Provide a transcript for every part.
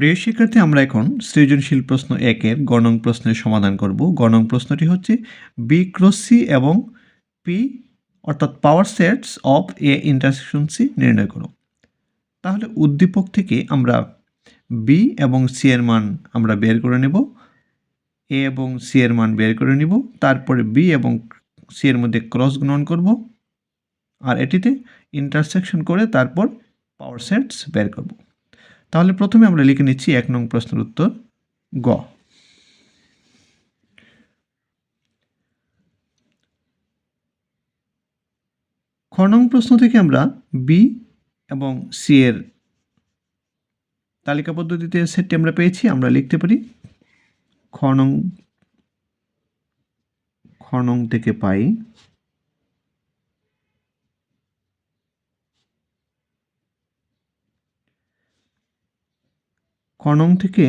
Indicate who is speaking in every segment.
Speaker 1: প্রিয় শিক্ষার্থী, আমরা এখন সৃজনশীল প্রশ্ন একের গণং প্রশ্নের সমাধান করব। গণং প্রশ্নটি হচ্ছে বি ক্রস সি এবং পি অর্থাৎ power sets of A intersection C নির্ণয় করো। তাহলে উদ্দীপক থেকে আমরা বি এবং সি এর মান আমরা বের করে নেব। এ এবং সি এর মান বের করে নিব। তারপরে বি এবং সি এর মধ্যে ক্রস গুণন করব। আর এটিতে ইন্টারসেকশন করে তারপর পাওয়ার সেটস বের করব। তাহলে প্রথমে আমরা লিখে নিচ্ছি এক নং প্রশ্নের উত্তর, গ। খ নং প্রশ্ন থেকে আমরা বি এবং সি এর তালিকা পদ্ধতিতে সেটটি আমরা পেয়েছি, আমরা লিখতে পারি খ নং খ নং থেকে পাই খনং থেকে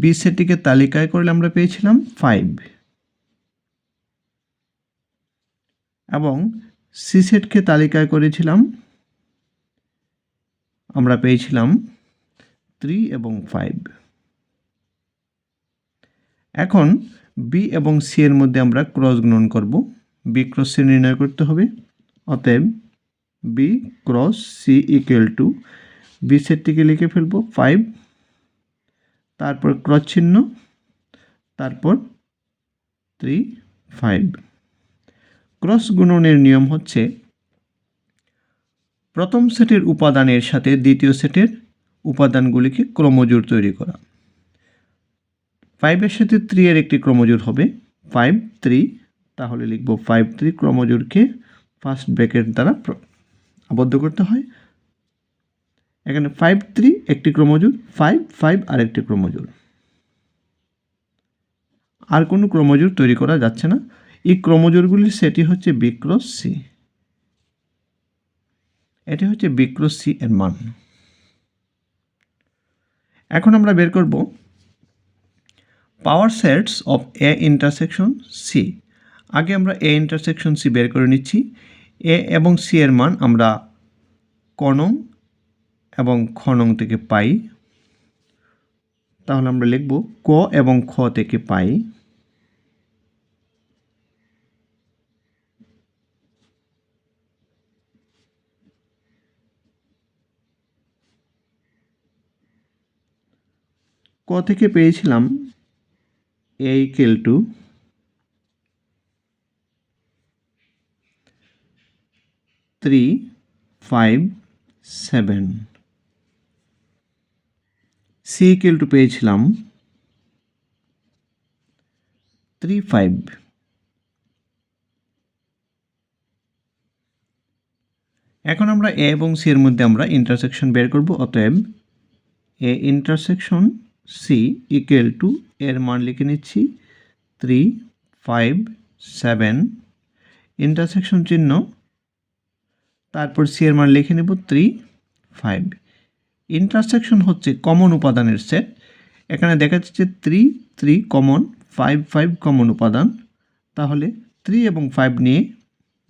Speaker 1: বি সেটটিকে তালিকায় করলে আমরা পেয়েছিলাম ফাইভ এবং সি সেটকে তালিকায় করেছিলাম, আমরা পেয়েছিলাম থ্রি এবং ফাইভ এখন বি এবং সি এর মধ্যে আমরা ক্রস গুণন করব। বি ক্রস সি নির্ণয় করতে হবে। অতএব B cross C equal to B সেটটিকে লিখে ফেলব ফাইভ তারপর ক্রস চিহ্ন, তারপর থ্রি ফাইভ ক্রস গুণনের নিয়ম হচ্ছে প্রথম সেটের উপাদানের সাথে দ্বিতীয় সেটের উপাদানগুলিকে ক্রমজোর তৈরি করা। ফাইভের সাথে থ্রি এর একটি ক্রমজোর হবে। ফাইভ থ্রি তাহলে লিখব ফাইভ থ্রি ক্রমজোরকে ফার্স্ট ব্র্যাকেট দ্বারা আবদ্ধ করতে হয়। এখানে ফাইভ থ্রি একটি ক্রমজোর ফাইভ ফাইভ আর একটি ক্রমজোর আর কোনো ক্রমজোর তৈরি করা যাচ্ছে না। এই ক্রমজোরগুলির সেটি হচ্ছে বিক্রস সি। এটি হচ্ছে বিক্রস সি এর মান। এখন আমরা বের করব power sets of A intersection C আগে আমরা এ ইন্টারসেকশন সি বের করে নিচ্ছি। এ এবং সি এর মান আমরা কনম এবং থেকে পাই। তাহলে আমরা লিখব ক এবং খ থেকে পাই। ক থেকে পেয়েছিলাম A equal to three five seven C equal to পেয়েছিলাম থ্রি ফাইভ এখন আমরা এ এবং সি এর মধ্যে আমরা ইন্টারসেকশন বের করব, অতএব A intersection C equal to এর মান লিখে নিচ্ছি থ্রি ফাইভ সেভেন ইন্টারসেকশন চিহ্ন, তারপর সি এর মান লিখে নেব থ্রি ফাইভ ইন্টারসেকশন হচ্ছে কমন উপাদানের সেট এখানে দেখা যাচ্ছে three three common five five common উপাদান। তাহলে থ্রি এবং ফাইভ নিয়ে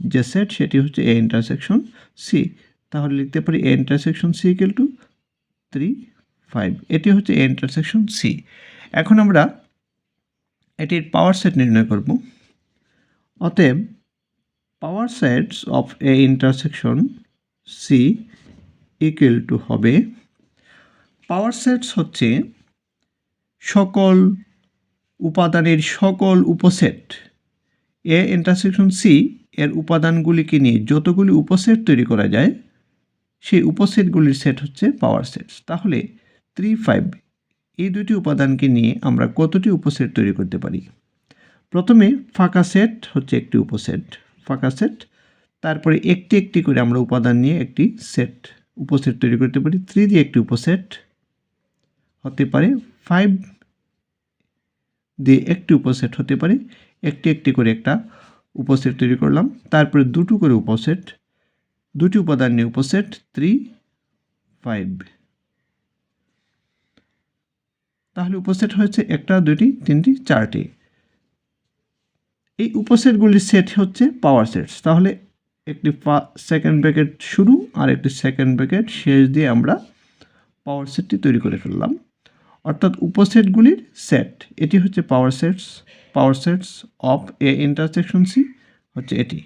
Speaker 1: যে সেট সেটি হচ্ছে এ ইন্টারসেকশন সি তাহলে লিখতে পারি A intersection C equal to three five এটি হচ্ছে এ ইন্টারসেকশন সি এখন আমরা এটির পাওয়ার সেট নির্ণয় করব। অতএব power sets of A intersection C equal to হবে পাওয়ার সেটস হচ্ছে সকল উপাদানের সকল উপসেট। এ ইন্টারসেকশন সি এর উপাদানগুলিকে নিয়ে যতগুলি উপসেট তৈরি করা যায়, সেই উপসেটগুলির সেট হচ্ছে পাওয়ার সেটস তাহলে থ্রি ফাইভ এই দুটি উপাদানকে নিয়ে আমরা কতটি উপসেট তৈরি করতে পারি? প্রথমে ফাঁকা সেট হচ্ছে একটি উপসেট। ফাঁকা সেট তারপরে একটি একটি করে আমরা উপাদান নিয়ে একটি সেট উপসেট তৈরি করতে পারি। থ্রি দিয়ে একটি উপসেট হতে পারে। ফাইভ দিয়ে একটি উপসেট হতে পারে। একটি একটি করে একটা উপসেট তৈরি করলাম। তারপরে দুটো করে উপসেট, দুটি উপাদান নিয়ে উপসেট থ্রি ফাইভ তাহলে উপসেট হয়েছে একটা দুটি তিনটি, চারটি। এই উপসেটগুলির সেট হচ্ছে পাওয়ার সেটস তাহলে একটি সেকেন্ড ব্র্যাকেট শুরু আর একটি সেকেন্ড ব্র্যাকেট শেষ দিয়ে আমরা পাওয়ার সেটটি তৈরি করে ফেললাম। অর্থাৎ উপসেটগুলির সেট। এটি হচ্ছে power sets power sets of A intersection C হচ্ছে এটি।